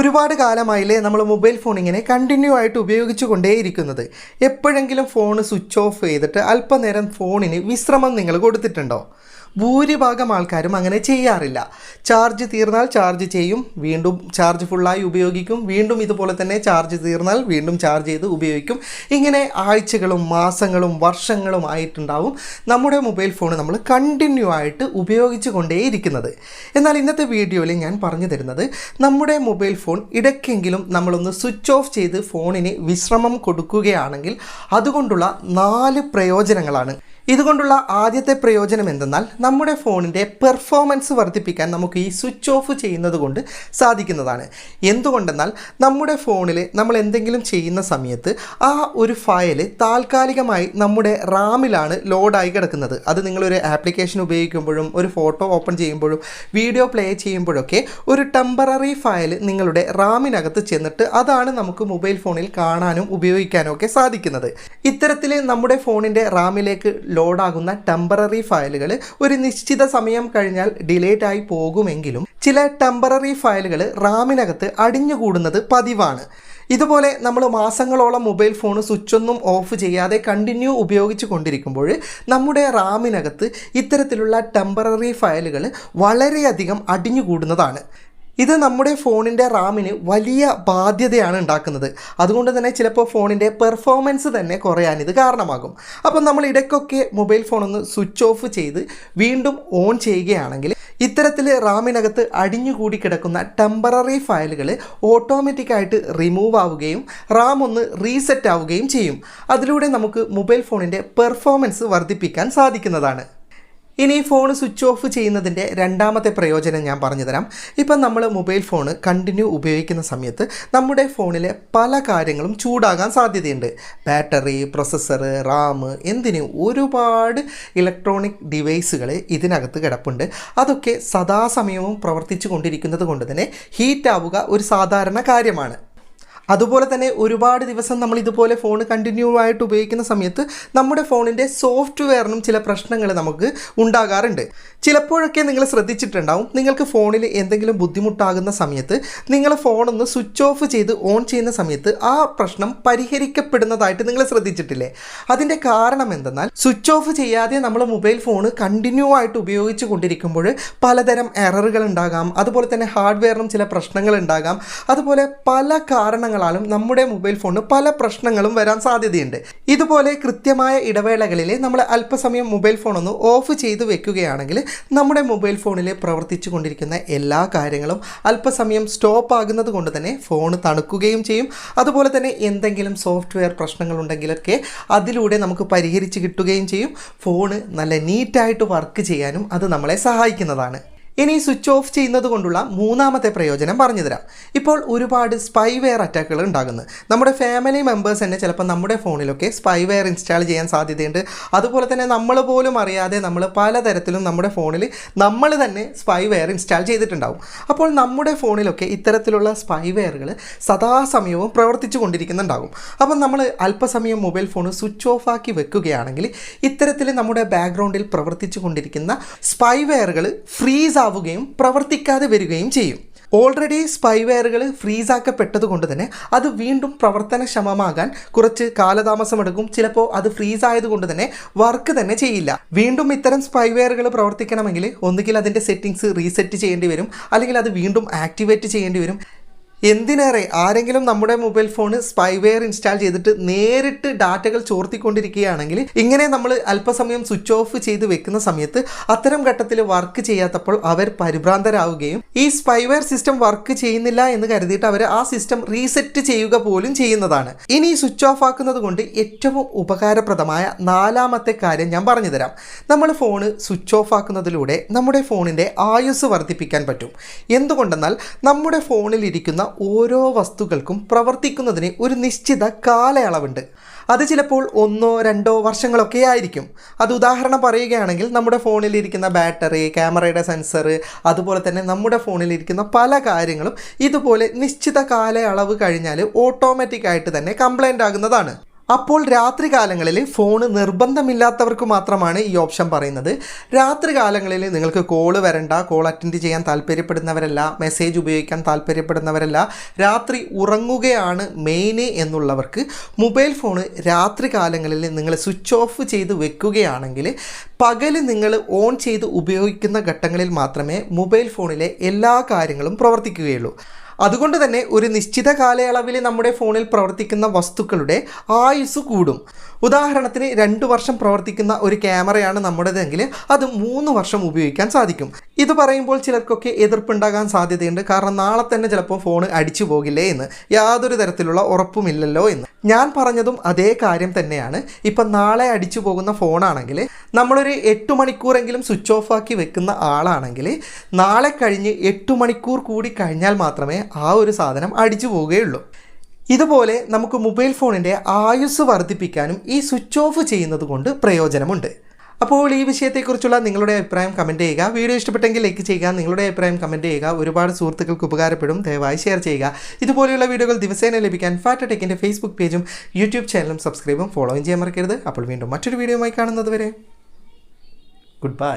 ഒരുപാട് കാലമായില്ലേ നമ്മൾ mobile phone ഇങ്ങനെ കണ്ടിന്യൂ ആയിട്ട് ഉപയോഗിച്ചു കൊണ്ടേയിരിക്കുന്നത് എപ്പോഴെങ്കിലും ഫോൺ സ്വിച്ച് ഓഫ് ചെയ്തിട്ട് അല്പനേരം ഫോണിന് വിശ്രമം നിങ്ങൾ കൊടുത്തിട്ടുണ്ടോ? ഭൂരിഭാഗം ആൾക്കാരും അങ്ങനെ ചെയ്യാറില്ല. ചാർജ് തീർന്നാൽ ചാർജ് ചെയ്യും വീണ്ടും ചാർജ് ഫുള്ളായി ഉപയോഗിക്കും വീണ്ടും ഇതുപോലെ തന്നെ ചാർജ് തീർന്നാൽ വീണ്ടും ചാർജ് ചെയ്ത് ഉപയോഗിക്കും. ഇങ്ങനെ ആഴ്ചകളും മാസങ്ങളും വർഷങ്ങളും ആയിട്ടുണ്ടാവും നമ്മുടെ മൊബൈൽ ഫോൺ നമ്മൾ കണ്ടിന്യൂ ആയിട്ട് ഉപയോഗിച്ചു കൊണ്ടേയിരിക്കുന്നത് എന്നാൽ ഇന്നത്തെ വീഡിയോയിൽ ഞാൻ പറഞ്ഞു തരുന്നത് നമ്മുടെ മൊബൈൽ ഫോൺ ഇടയ്ക്കെങ്കിലും നമ്മളൊന്ന് സ്വിച്ച് ഓഫ് ചെയ്ത് ഫോണിന് വിശ്രമം കൊടുക്കുകയാണെങ്കിൽ അതുകൊണ്ടുള്ള നാല് പ്രയോജനങ്ങളാണ്. ഇതുകൊണ്ടുള്ള ആദ്യത്തെ പ്രയോജനം എന്തെന്നാൽ നമ്മുടെ ഫോണിന്റെ പെർഫോമൻസ് വർദ്ധിപ്പിക്കാൻ നമുക്ക് ഈ സ്വിച്ച് ഓഫ് ചെയ്യുന്നത് കൊണ്ട് സാധിക്കുന്നതാണ്. എന്തുകൊണ്ടെന്നാൽ നമ്മുടെ ഫോണിൽ നമ്മൾ എന്തെങ്കിലും ചെയ്യുന്ന സമയത്ത് ആ ഒരു ഫയൽ താൽക്കാലികമായി നമ്മുടെ റാമിലാണ് ലോഡായി കിടക്കുന്നത്. അത് നിങ്ങളൊരു ആപ്ലിക്കേഷൻ ഉപയോഗിക്കുമ്പോഴും ഒരു ഫോട്ടോ ഓപ്പൺ ചെയ്യുമ്പോഴും വീഡിയോ പ്ലേ ചെയ്യുമ്പോഴൊക്കെ ഒരു ടെമ്പററി ഫയൽ നിങ്ങളുടെ റാമിനകത്ത് ചെന്നിട്ട് അതാണ് നമുക്ക് മൊബൈൽ ഫോണിൽ കാണാനും ഉപയോഗിക്കാനും ഒക്കെ സാധിക്കുന്നത്. ഇത്തരത്തിൽ നമ്മുടെ ഫോണിന്റെ റാമിലേക്ക് ലോഡാകുന്ന ടെമ്പററി ഫയലുകൾ ഒരു നിശ്ചിത സമയം കഴിഞ്ഞാൽ ഡിലേറ്റ് ആയി പോകുമെങ്കിലും ചില ടെമ്പററി ഫയലുകൾ റാമിനകത്ത് അടിഞ്ഞുകൂടുന്നത് പതിവാണ്. ഇതുപോലെ നമ്മൾ മാസങ്ങളോളം മൊബൈൽ ഫോൺ സ്വിച്ചൊന്നും ഓഫ് ചെയ്യാതെ കണ്ടിന്യൂ ഉപയോഗിച്ച് കൊണ്ടിരിക്കുമ്പോൾ നമ്മുടെ റാമിനകത്ത് ഇത്തരത്തിലുള്ള ടെമ്പററി ഫയലുകൾ വളരെയധികം അടിഞ്ഞുകൂടുന്നതാണ്. ഇത് നമ്മുടെ ഫോണിന്റെ റാമിന് വലിയ ബാധ്യതയാണ് ഉണ്ടാക്കുന്നത്. അതുകൊണ്ട് തന്നെ ചിലപ്പോൾ ഫോണിന്റെ പെർഫോമൻസ് തന്നെ കുറയാൻ ഇത് കാരണമാകും. അപ്പം നമ്മൾ ഇടയ്ക്കൊക്കെ മൊബൈൽ ഫോൺ ഒന്ന് സ്വിച്ച് ഓഫ് ചെയ്ത് വീണ്ടും ഓൺ ചെയ്യുകയാണെങ്കിൽ ഇത്തരത്തിൽ റാമിനകത്ത് അടിഞ്ഞുകൂടി കിടക്കുന്ന ടെമ്പററി ഫയലുകൾ ഓട്ടോമാറ്റിക്കായിട്ട് റിമൂവ് ആവുകയും റാം ഒന്ന് റീസെറ്റ് ആവുകയും ചെയ്യും. അതിലൂടെ നമുക്ക് മൊബൈൽ ഫോണിന്റെ പെർഫോമൻസ് വർദ്ധിപ്പിക്കാൻ സാധിക്കുന്നതാണ്. ഇനി ഫോൺ സ്വിച്ച് ഓഫ് ചെയ്യുന്നതിന്റെ രണ്ടാമത്തെ പ്രയോജനം ഞാൻ പറഞ്ഞുതരാം ഇപ്പം നമ്മൾ മൊബൈൽ ഫോൺ കണ്ടിന്യൂ ഉപയോഗിക്കുന്ന സമയത്ത് നമ്മുടെ ഫോണിലെ പല കാര്യങ്ങളും ചൂടാകാൻ സാധ്യതയുണ്ട്. ബാറ്ററി പ്രൊസസ്സർ റാം എന്തിനും ഒരുപാട് ഇലക്ട്രോണിക് ഡിവൈസുകൾ ഇതിനകത്ത് കിടപ്പുണ്ട്. അതൊക്കെ സദാസമയവും പ്രവർത്തിച്ചു കൊണ്ടിരിക്കുന്നത് കൊണ്ട് തന്നെ ഹീറ്റാവുക ഒരു സാധാരണ കാര്യമാണ്. അതുപോലെ തന്നെ ഒരുപാട് ദിവസം നമ്മൾ ഇതുപോലെ ഫോൺ കണ്ടിന്യൂ ആയിട്ട് ഉപയോഗിക്കുന്ന സമയത്ത് നമ്മുടെ ഫോണിന്റെ സോഫ്റ്റ്വെയറിനും ചില പ്രശ്നങ്ങൾ നമുക്ക് ഉണ്ടാകാറുണ്ട്. ചിലപ്പോഴൊക്കെ നിങ്ങൾ ശ്രദ്ധിച്ചിട്ടുണ്ടാവും നിങ്ങൾക്ക് ഫോണിൽ എന്തെങ്കിലും ബുദ്ധിമുട്ടാകുന്ന സമയത്ത് നിങ്ങൾ ഫോണൊന്ന് സ്വിച്ച് ഓഫ് ചെയ്ത് ഓൺ ചെയ്യുന്ന സമയത്ത് ആ പ്രശ്നം പരിഹരിക്കപ്പെടുന്നതായിട്ട് നിങ്ങൾ ശ്രദ്ധിച്ചിട്ടില്ലേ? അതിന്റെ കാരണം എന്തെന്നാൽ സ്വിച്ച് ഓഫ് ചെയ്യാതെ നമ്മൾ മൊബൈൽ ഫോൺ കണ്ടിന്യൂ ആയിട്ട് ഉപയോഗിച്ച് കൊണ്ടിരിക്കുമ്പോൾ പലതരം എററുകൾ ഉണ്ടാകാം അതുപോലെ തന്നെ ഹാർഡ്വെയറിനും ചില പ്രശ്നങ്ങൾ ഉണ്ടാകാം അതുപോലെ പല കാരണങ്ങളാലും നമ്മുടെ മൊബൈൽ ഫോണിന് പല പ്രശ്നങ്ങളും വരാൻ സാധ്യതയുണ്ട്. ഇതുപോലെ കൃത്യമായ ഇടവേളകളിൽ നമ്മൾ അല്പസമയം മൊബൈൽ ഫോൺ ഒന്ന് ഓഫ് ചെയ്ത് വെക്കുകയാണെങ്കിൽ നമ്മുടെ മൊബൈൽ ഫോണിൽ പ്രവർത്തിച്ചു കൊണ്ടിരിക്കുന്ന എല്ലാ കാര്യങ്ങളും അല്പസമയം സ്റ്റോപ്പ് ആകുന്നത് കൊണ്ട് തന്നെ ഫോൺ തണുക്കുകയും ചെയ്യും. അതുപോലെ തന്നെ എന്തെങ്കിലും സോഫ്റ്റ്വെയർ പ്രശ്നങ്ങളുണ്ടെങ്കിലൊക്കെ അതിലൂടെ നമുക്ക് പരിഹരിച്ച് കിട്ടുകയും ചെയ്യും. ഫോണ് നല്ല നീറ്റായിട്ട് വർക്ക് ചെയ്യാനും അത് നമ്മളെ സഹായിക്കുന്നതാണ്. ഇനി സ്വിച്ച് ഓഫ് ചെയ്യുന്നത് കൊണ്ടുള്ള മൂന്നാമത്തെ പ്രയോജനം പറഞ്ഞു തരാം ഇപ്പോൾ ഒരുപാട് സ്പൈവെയർ അറ്റാക്കുകൾ ഉണ്ടാകുന്നു. നമ്മുടെ ഫാമിലി മെമ്പേഴ്സ് തന്നെ ചിലപ്പോൾ നമ്മുടെ ഫോണിലൊക്കെ സ്പൈവെയർ ഇൻസ്റ്റാൾ ചെയ്യാൻ സാധ്യതയുണ്ട്. അതുപോലെ തന്നെ നമ്മൾ പോലും അറിയാതെ നമ്മൾ പലതരത്തിലും നമ്മുടെ ഫോണിൽ നമ്മൾ തന്നെ സ്പൈവെയർ ഇൻസ്റ്റാൾ ചെയ്തിട്ടുണ്ടാവും. അപ്പോൾ നമ്മുടെ ഫോണിലൊക്കെ ഇത്തരത്തിലുള്ള സ്പൈവെയറുകൾ സദാസമയവും പ്രവർത്തിച്ചു കൊണ്ടിരിക്കുന്നുണ്ടാകും. അപ്പം നമ്മൾ അല്പസമയം മൊബൈൽ ഫോൺ സ്വിച്ച് ഓഫ് ആക്കി വെക്കുകയാണെങ്കിൽ ഇത്തരത്തിൽ നമ്മുടെ ബാക്ക്ഗ്രൗണ്ടിൽ പ്രവർത്തിച്ചു കൊണ്ടിരിക്കുന്ന സ്പൈവെയറുകൾ ഫ്രീസ് ആവുകയും പ്രവർത്തിക്കാതെ വരികയും ചെയ്യും. ഓൾറെഡി സ്പൈവെയറുകൾ ഫ്രീസാക്കപ്പെട്ടത് കൊണ്ട് തന്നെ അത് വീണ്ടും പ്രവർത്തനക്ഷമമാകാൻ കുറച്ച് കാലതാമസമെടുക്കും. ചിലപ്പോൾ അത് ഫ്രീസ് ആയതുകൊണ്ട് തന്നെ വർക്ക് തന്നെ ചെയ്യില്ല. വീണ്ടും ഇത്തരം സ്പൈവെയറുകൾ പ്രവർത്തിക്കണമെങ്കിൽ ഒന്നുകിൽ അതിന്റെ സെറ്റിങ്സ് റീസെറ്റ് ചെയ്യേണ്ടി വരും. അല്ലെങ്കിൽ അത് വീണ്ടും ആക്ടിവേറ്റ് ചെയ്യേണ്ടി വരും. എന്തിനേറെ ആരെങ്കിലും നമ്മുടെ മൊബൈൽ ഫോൺ സ്പൈവെയർ ഇൻസ്റ്റാൾ ചെയ്തിട്ട് നേരിട്ട് ഡാറ്റകൾ ചോർത്തിക്കൊണ്ടിരിക്കുകയാണെങ്കിൽ ഇങ്ങനെ നമ്മൾ അല്പസമയം സ്വിച്ച് ഓഫ് ചെയ്ത് വെക്കുന്ന സമയത്ത് അത്തരം ഘട്ടത്തിൽ വർക്ക് ചെയ്യാത്തപ്പോൾ അവർ പരിഭ്രാന്തരാവുകയും ഈ സ്പൈവെയർ സിസ്റ്റം വർക്ക് ചെയ്യുന്നില്ല എന്ന് കരുതിയിട്ട് അവർ ആ സിസ്റ്റം റീസെറ്റ് ചെയ്യുക പോലും ചെയ്യുന്നതാണ്. ഇനി സ്വിച്ച് ഓഫ് ആക്കുന്നത് കൊണ്ട് ഏറ്റവും ഉപകാരപ്രദമായ നാലാമത്തെ കാര്യം ഞാൻ പറഞ്ഞുതരാം നമ്മൾ ഫോൺ സ്വിച്ച് ഓഫ് ആക്കുന്നതിലൂടെ നമ്മുടെ ഫോണിന്റെ ആയുസ് വർദ്ധിപ്പിക്കാൻ പറ്റും. എന്തുകൊണ്ടെന്നാൽ നമ്മുടെ ഫോണിലിരിക്കുന്ന ഓരോ വസ്തുക്കൾക്കും പ്രവർത്തിക്കുന്നതിന് ഒരു നിശ്ചിത കാലയളവുണ്ട്. അത് ചിലപ്പോൾ ഒന്നോ രണ്ടോ വർഷങ്ങളൊക്കെ ആയിരിക്കും. അത് ഉദാഹരണം പറയുകയാണെങ്കിൽ നമ്മുടെ ഫോണിലിരിക്കുന്ന ബാറ്ററി ക്യാമറയുടെ സെൻസർ അതുപോലെ തന്നെ നമ്മുടെ ഫോണിലിരിക്കുന്ന പല കാര്യങ്ങളും ഇതുപോലെ നിശ്ചിത കാലയളവ് കഴിഞ്ഞാൽ ഓട്ടോമാറ്റിക്കായിട്ട് തന്നെ കംപ്ലൈന്റ് ആകുന്നതാണ്. അപ്പോൾ രാത്രി കാലങ്ങളിൽ ഫോൺ നിർബന്ധമില്ലാത്തവർക്ക് മാത്രമാണ് ഈ ഓപ്ഷൻ പറയുന്നത്. രാത്രി കാലങ്ങളിൽ നിങ്ങൾക്ക് കോൾ വരണ്ട കോൾ അറ്റൻഡ് ചെയ്യാൻ താല്പര്യപ്പെടുന്നവരല്ല മെസ്സേജ് ഉപയോഗിക്കാൻ താല്പര്യപ്പെടുന്നവരല്ല രാത്രി ഉറങ്ങുകയാണ് മെയിൻ എന്നുള്ളവർക്ക് മൊബൈൽ ഫോൺ രാത്രി കാലങ്ങളിൽ നിങ്ങൾ സ്വിച്ച് ഓഫ് ചെയ്ത് വെക്കുകയാണെങ്കിൽ പകൽ നിങ്ങൾ ഓൺ ചെയ്ത് ഉപയോഗിക്കുന്ന ഘട്ടങ്ങളിൽ മാത്രമേ മൊബൈൽ ഫോണിലെ എല്ലാ കാര്യങ്ങളും പ്രവർത്തിക്കുകയുള്ളൂ. അതുകൊണ്ട് തന്നെ ഒരു നിശ്ചിത കാലയളവിൽ നമ്മുടെ ഫോണിൽ പ്രവർത്തിക്കുന്ന വസ്തുക്കളുടെ ആയുസ് കൂടും. ഉദാഹരണത്തിന് രണ്ട് വർഷം പ്രവർത്തിക്കുന്ന ഒരു ക്യാമറയാണ് നമ്മുടേതെങ്കിൽ അത് മൂന്ന് വർഷം ഉപയോഗിക്കാൻ സാധിക്കും. ഇത് പറയുമ്പോൾ ചിലർക്കൊക്കെ എതിർപ്പുണ്ടാകാൻ സാധ്യതയുണ്ട്. കാരണം നാളെ തന്നെ ചിലപ്പോൾ ഫോൺ അടിച്ചു പോകില്ലേ എന്ന്. യാതൊരു തരത്തിലുള്ള ഉറപ്പുമില്ലല്ലോ എന്ന്. ഞാൻ പറഞ്ഞതും അതേ കാര്യം തന്നെയാണ്. ഇപ്പം നാളെ അടിച്ചു പോകുന്ന ഫോണാണെങ്കിൽ നമ്മളൊരു എട്ട് മണിക്കൂറെങ്കിലും സ്വിച്ച് ഓഫ് ആക്കി വെക്കുന്ന ആളാണെങ്കിൽ നാളെ കഴിഞ്ഞ് എട്ട് മണിക്കൂർ കൂടി കഴിഞ്ഞാൽ മാത്രമേ ആ ഒരു സാധനം അടിച്ചു പോവുകയുള്ളൂ. ഇതുപോലെ നമുക്ക് മൊബൈൽ ഫോണിന്റെ ആയുസ് വർദ്ധിപ്പിക്കാനും ഈ സ്വിച്ച് ഓഫ് ചെയ്യുന്നത് കൊണ്ട് പ്രയോജനമുണ്ട്. അപ്പോൾ ഈ വിഷയത്തെക്കുറിച്ചുള്ള നിങ്ങളുടെ അഭിപ്രായം കമന്റ് ചെയ്യുക. വീഡിയോ ഇഷ്ടപ്പെട്ടെങ്കിൽ ലൈക്ക് ചെയ്യുക. നിങ്ങളുടെ അഭിപ്രായം കമന്റ് ചെയ്യുക. ഒരുപാട് സുഹൃത്തുക്കൾക്ക് ഉപകാരപ്പെടും. ദയവായി ഷെയർ ചെയ്യുക. ഇതുപോലെയുള്ള വീഡിയോകൾ ദിവസേന ലഭിക്കാൻ ഫാറ്റ് ടെക്കിന്റെ ഫേസ്ബുക്ക് പേജും യൂട്യൂബ് ചാനലും സബ്സ്ക്രൈബും ഫോളോയും ചെയ്യാൻ മറക്കരുത്. അപ്പോൾ വീണ്ടും മറ്റൊരു വീഡിയോയുമായി കാണുന്നത് വരെ ഗുഡ് ബൈ